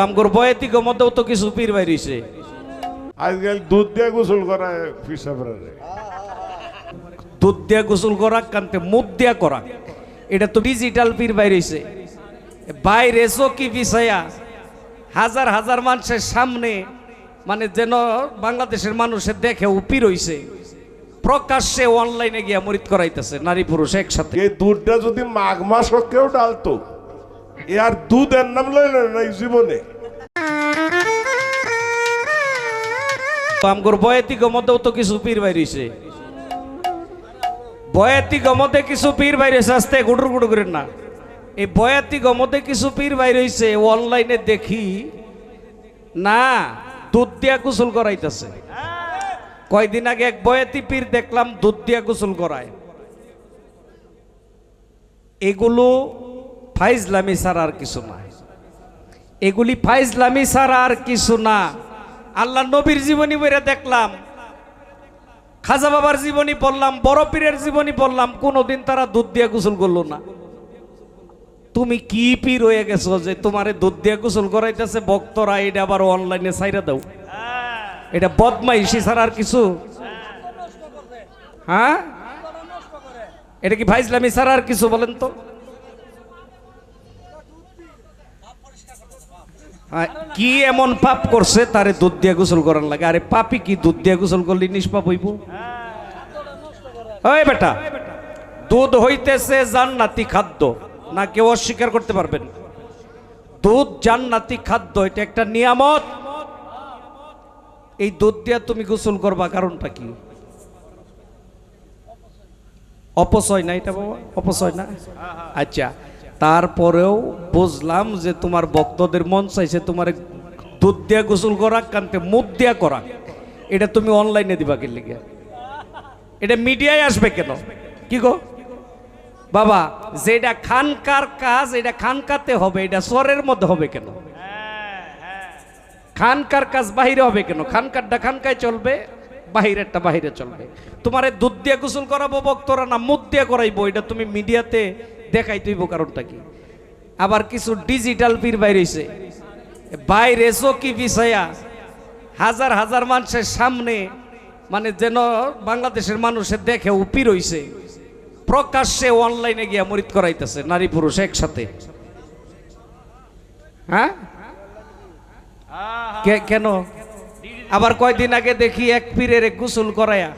আমগর বয়াতিক মধ্যেও তো কিছু পীর বাইরিছে আজকাল দুধ দিয়ে গোসল করা ফিসাবরা দুধ দিয়া গোসল করাক কানতে মুদ দিয়া করাক। এটা তো ডিজিটাল পীর বাইরেছে বাইরে কি পিছাইয়া হাজার হাজার মানুষের সামনে মানে যেন বাংলাদেশের মানুষের দেখে উপীর হইছে। প্রকাশ্যে অনলাইনে গিয়া মরিত করাইতেছে নারী পুরুষ একসাথে। এই দুধটা যদি মাঘ মাস কেউ ডালতো আর দুধের নাম লইল না এই জীবনে। আমগর বয়াতিক মধ্যেও তো কিছু পীর বাইরেছে। বয়াতিক মধ্যে কিছু পীর বাইরেছে, আস্তে গুডুর গুডু করেন না। এই বয়াতিক মধ্যে কিছু পীর বাইর হইছে অনলাইনে দেখি, না, দুধ দিয়া গোসল করাইতেছে। কয়দিন আগে এক বয়াতি পীর দেখলাম দুধ দিয়া গোসল করায়। এগুলো ফাইজলামি ছাড়া আর কিছু না। এগুলি ফাইজলামি ছাড়া আর কিছু না। আল্লাহ নবীর জীবনী বইরে দেখলাম, খাজা বাবার জীবনী পড়লাম, বড় পীরের জীবনী পড়লাম, কোনোদিন তারা দুধ দিয়ে গোসল করল না। তুমি কি পীর হয়ে গেছো যে তোমারে দুধ দিয়ে গোসল করাইতেছে? ভক্তরা এটা আবার অনলাইনে ছাইরা দাও। এটা বদমাইশি ছাড়া আর কিছু? হ্যাঁ? এটা কি ভাইজলামি ছাড়া আর কিছু বলেন তো? কি এমন পাপ করছে, তারে দুধ দিয়ে গোসল করার লাগে। আরে পাপি কি, দুধ দিয়ে গোসল করলে নিষ্পাপ হইব? ওই বেটা, দুধ হইতেছে জান্নাতি খাদ্য, না কেউ অস্বীকার করতে পারবেন। দুধ জান্নাতি খাদ্য, এটা একটা নিয়ামত। এই দুধ দিয়া তুমি গোসল করবা, কারণটা কি? অপচয় না এটা বাবা? অপচয় না? আচ্ছা তারপরেও বুঝলাম যে তোমার ভক্তদের মন চাইছে তোমার দুধ দিয়া গোসল করা কানতে মুদ দিয়া করা এটা তুমি অনলাইনে দিবা কে লিগে? এটা মিডিয়ায় আসবে কেন? কি গো? বাবা, যেটা খানকার কাজ, এটা খানকাতে হবে, এটা স্বরের মধ্যে হবে কেন? খানকার কাজ বাহিরে হবে কেন? খানকারটা খানকায় চলবে, বাহিরেরটা বাহিরে চলবে। তোমার দুধ দিয়ে গোসল করাবো বক্তরা না মুদ দিয়ে করাইবো, এটা তুমি মিডিয়াতে দেখাই তুইব কারণটা কি? আবার কিছু ডিজিটাল পীর বাইরেছে বাইরে চকি পিছাইয়া হাজার হাজার মানুষের সামনে মানে যেন বাংলাদেশের মানুষের দেখে উপীর হইছে। প্রকাশ্যে অনলাইনে গিয়া মরিত করাইতেছে নারী পুরুষ একসাথে। হ্যাঁ? কেন? আবার কয়দিন আগে দেখি এক পীরের গোসল করায়া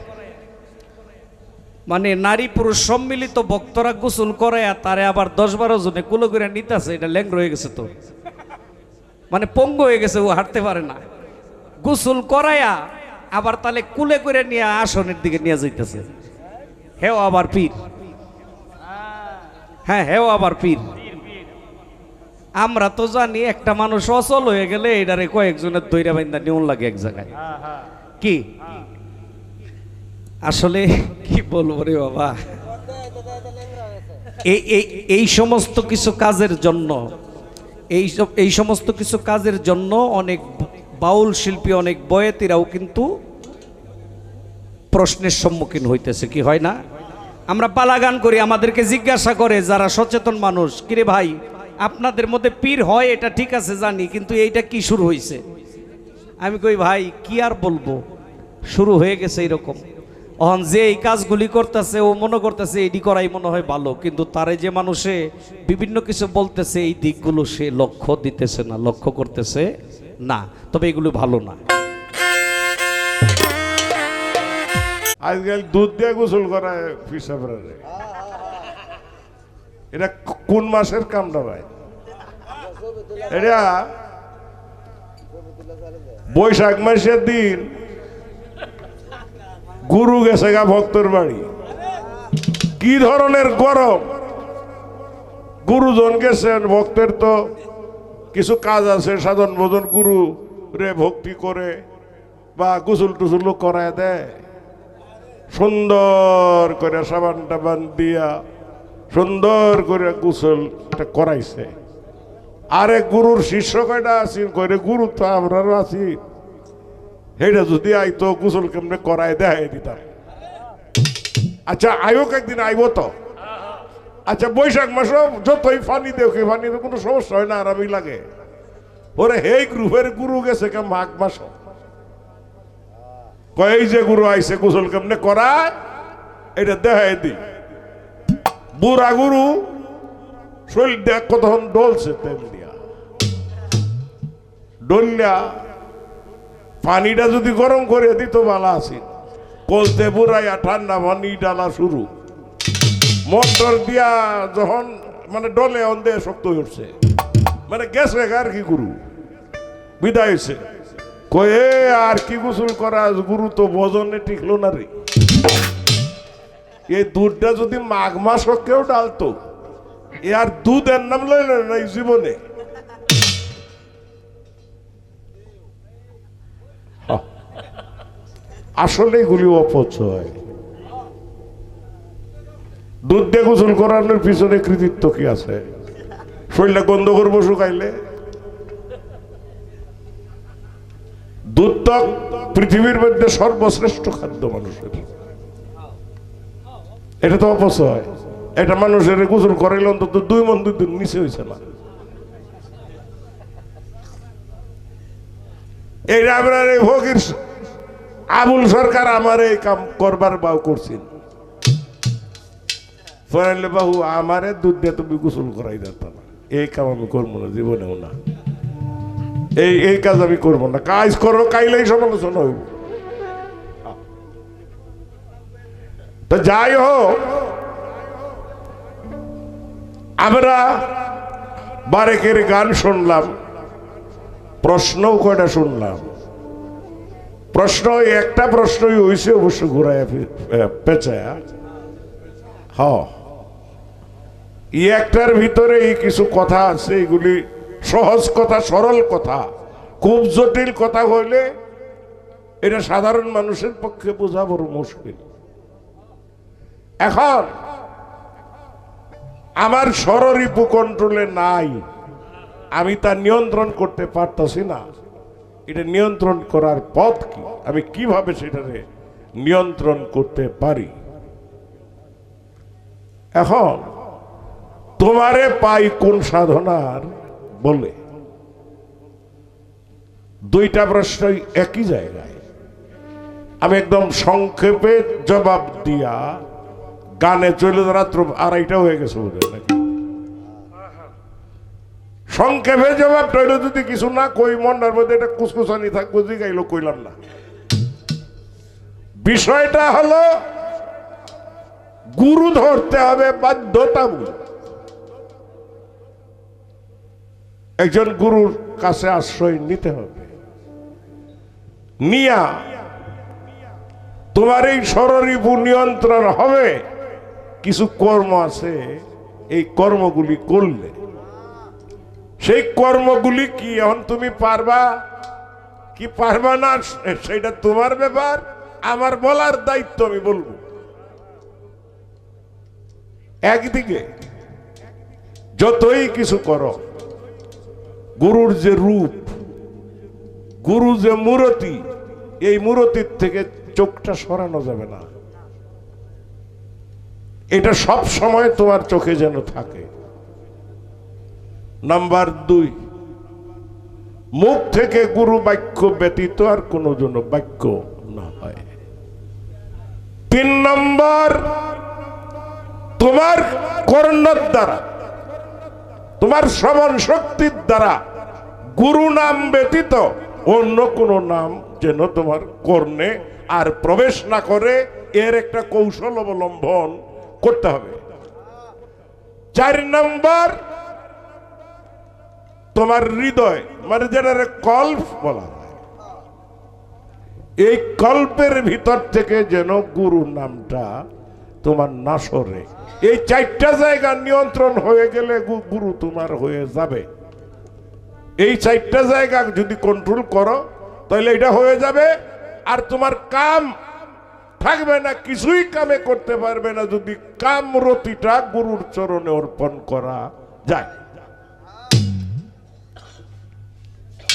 মানে নারী পুরুষ সম্মিলিত ভক্তরা গোসল করায়া তারে আবার দশ বারো জনে কুলো করে নিতেছে, এটা ল্যাং রয়ে গেছে তো। মানে পঙ্গ হয়ে গেছে, ও হাঁটতে পারে না। গোসল করায়া আবার তাহলে কুলে করে নিয়ে আসনের দিকে নিয়ে যাইতেছে। হেও আবার পীর। হ্যাঁ হেও আবার পীর। আমরা তো জানি একটা মানুষ অচল হয়ে গেলে এটারে কয়েকজনের দৈরা বাইন্দা নিয়ন লাগে এক জায়গায়। কি? আসলে কি বলব রে বাবা? এই এই সমস্ত কিছু কাজের জন্য, এই এই সমস্ত কিছু কাজের জন্য অনেক বাউল শিল্পী, অনেক বয়েতিরাও কিন্তু প্রশ্নের সম্মুখীন হইতেছে, কি হয় না? আমরা পালাগান করি, আমাদেরকে জিজ্ঞাসা করে যারা সচেতন মানুষ, কিরে ভাই, আপনাদের মধ্যে পীর হয়, এটা ঠিক আছে, জানি, কিন্তু এইটা কি শুরু হয়েছে আমি কই, ভাই, কি আর বলব? শুরু হয়ে গেছে এরকম। অহন যে এই কাজগুলি করতেছে, ও মনে করতেছে এটি করাই মনে হয় ভালো, কিন্তু তারে যে মানুষে বিভিন্ন কিছু বলতেছে, এই দিকগুলো সে লক্ষ্য দিতেছে না, লক্ষ্য করতেছে না, তবে এগুলো ভালো না। আজকাল দুধ দিয়ে গোসল ফিসাবরা এটা কোন মাসের কামটা ভাই? এটা বৈশাখ মাসের দিন গুরু গেছে গা ভক্তর বাড়ি। কি ধরনের গরম? গুরুজন গেছেন, ভক্তের তো কিছু কাজ আছে, সাধন ভোজন গুরু রে ভক্তি করে বা গুসুল টুসুল করায় দেয়। সুন্দর করে সাবান টাবান দিয়া সুন্দর করে গোসল করাইছে। আরে গুরুর শিষ্য কয়টা আছি করে গুরু তো আমরাও আছি। সেইটা যদি আইতো গোসল কেমনে করায় দেখাই দিতাম আচ্ছা আয়োক একদিন আইব তো? আচ্ছা বৈশাখ মাস যতই ফানি দেখি ফানিতে কোনো সমস্যা হয় না, আরামই লাগে। ওরে, হেই গ্রুপের গুরু গেছে কে মাঘ মাস কয় যে গুরু আইছে, গোসল কেমনে করায়? এটা দেখাই দি। বুড়া গুরু, শরীর দেখ কতক্ষণ ডলছে তেল দিয়া। ডলিয়া পানিটা যদি গরম করে দিত ভালো আছে। কলতে বুড়াইয়া ঠান্ডা পানি ডালা শুরু। মোটর দিয়া যখন মানে ডলে অন্ধে শক্ত হয়ে উঠছে। মানে গ্যাস গেছে আর কি গুরু বিদায় হয়েছে কয়ে আর কি গোসল করা গুরু তো বজনে টিকলো না রে। এই দুধটা যদি মাঘ মাস কেউ ডালতো, এ আর দুধের নাম লইল না এই জীবনে? আসলে এগুলি অপচয়। দুধ দিয়ে গোসল করানোর পিছনে কৃতিত্ব কি আছে? শরীরটা গন্ধ করব শুকাইলে দুধ তো পৃথিবীর মধ্যে সর্বশ্রেষ্ঠ খাদ্য মানুষের। এটা তো অপচয়। এটা মানুষের গোসল করাইলে অন্তত দুই মন দুই দিন নিচে হয়েছে না। এইটা আপনার এই ফকির আবুল সরকার আমার এই কাম করবার বাউ করছেন। ফরাইলে বাবু আমারে দুধ দিয়ে তুমি গোসল করাই না এই কাম আমি করব না, জীবনেও না। এই এই কাজ আমি করব না। কাজ করো, কাইলেই সমালোচনা হইব। তো যাই হোক, আমরা বারেকের গান শুনলাম, প্রশ্নও কয়টা শুনলাম? প্রশ্ন, একটা প্রশ্নই হয়েছে অবশ্য ঘুরায় পেঁচায়া হ। একটার ভিতরে এই কিছু কথা আছে, এগুলি সহজ কথা, সরল কথা। খুব জটিল কথা হইলে এটা সাধারণ মানুষের পক্ষে বোঝা বড় মুশকিল। এখন আমার সররিপু কন্ট্রোলে নাই। আমি তা নিয়ন্ত্রণ করতে পারতাছি না। এটা নিয়ন্ত্রণ করার পথ কি? আমি কীভাবে সেটাকে নিয়ন্ত্রণ করতে পারি? এখন, তোমারে পাই কোন সাধনার বলে? দুইটা প্রশ্নই একই জায়গায়। আমি একদম সংক্ষেপে জবাব দিয়া গানে চলে রাত্র আড়াইটা হয়ে গেছে বোধ নাকি? সংক্ষেপে জবাব টইল যদি কিছু না কই, মন্ডার মধ্যে একটা কুসকুসানি থাকব জিগাইলো কইলাম না। বিষয়টা হলো, গুরু ধরতে হবে বাধ্যতামূলক। একজন গুরুর কাছে আশ্রয় নিতে হবে। নিয়া, তোমার এই সররিপু নিয়ন্ত্রণ হবে, কিছু কর্ম আছে, এই কর্মগুলি করলে। সেই কর্মগুলি কি এখন তুমি পারবা? কি পারবা না? সেটা তোমার ব্যাপার। আমার বলার দায়িত্ব আমি বলব। একদিকে, যতই কিছু করো, গুরুর যে রূপ, গুরু যে মূরতি, এই মূরতির থেকে চোখটা সরানো যাবে না। এটা সব সময় তোমার চোখে যেন থাকে। নাম্বার দুই, মুখ থেকে গুরু বাক্য ব্যতীত আর কোনো জন্য বাক্য না হয়। তিন নম্বর, তোমার কর্ণর দ্বারা, তোমার শ্রবণ শক্তির দ্বারা গুরু নাম ব্যতীত অন্য কোন নাম যেন তোমার কর্ণে আর প্রবেশ না করে, এর একটা কৌশল অবলম্বন করতে হবে। চার নম্বর তোমার হৃদয় মানে যেটা কল্প বলা হয়, এই কল্পের ভিতর থেকে যেন গুরু নামটা তোমার না সরে এই চারটা জায়গা নিয়ন্ত্রণ হয়ে গেলে গুরু তোমার হয়ে যাবে। এই চারটা জায়গা যদি কন্ট্রোল করো, তাহলে এটা হয়ে যাবে। আর তোমার কাম থাকবে না, কিছুই কামে করতে পারবে না যদি কামরতিটা গুরুর চরণে অর্পণ করা যায়।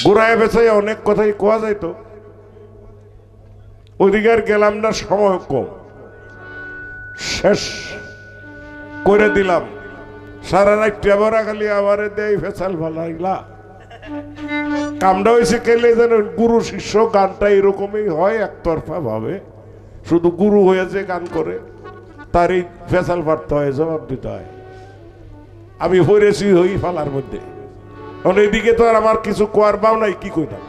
গোড়ায় বেচায় অনেক কথাই কোয়া যাইতো। ওদিকে গেলাম না, সময় কম। শেষ করে দিলাম। সারা রাত টেবরা খালি আমারে দেয় ফেসাল ভালাইলা। কামটা হয়েছে কেলে যেন গুরু শিষ্য গানটা এরকমই হয় একতরফা ভাবে। শুধু গুরু হয়েছে গান করে, তারই ফেসাল ফাটতে হয়, জবাব দিতে হয়। আমি হয়েছি হই ফালার মধ্যে। কারণ এইদিকে তো আর আমার কিছু কোয়ার বাও নাই কি কইতাম?